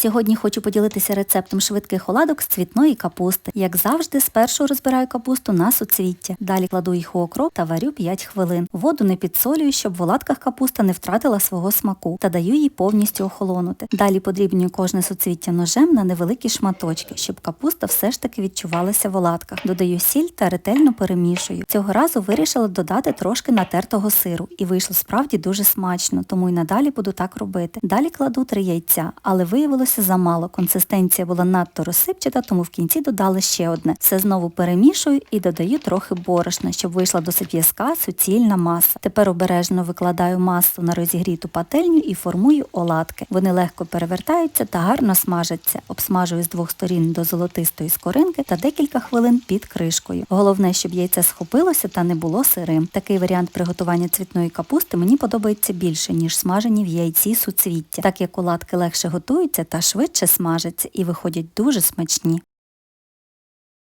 Сьогодні хочу поділитися рецептом швидких оладок з цвітної капусти. Як завжди, спершу розбираю капусту на суцвіття. Далі кладу їх у окроп та варю 5 хвилин. Воду не підсолюю, щоб в оладках капуста не втратила свого смаку та даю їй повністю охолонути. Далі подрібнюю кожне суцвіття ножем на невеликі шматочки, щоб капуста все ж таки відчувалася в оладках. Додаю сіль та ретельно перемішую. Цього разу вирішила додати трошки натертого сиру, і вийшло справді дуже смачно, тому й надалі буду так робити. Далі кладу три яйця, але виявилося замало. Консистенція була надто розсипчата, тому в кінці додала ще одне. Все знову перемішую і додаю трохи борошна, щоб вийшла досить в'язка суцільна маса. Тепер обережно викладаю масу на розігріту пательню і формую оладки. Вони легко перевертаються та гарно смажаться. Обсмажую з двох сторін до золотистої скоринки та декілька хвилин під кришкою. Головне, щоб яйце схопилося та не було сирим. Такий варіант приготування цвітної капусти мені подобається більше, ніж смажені в яйці суцвіття, так як оладки легше готуються та швидше смажаться і виходять дуже смачні.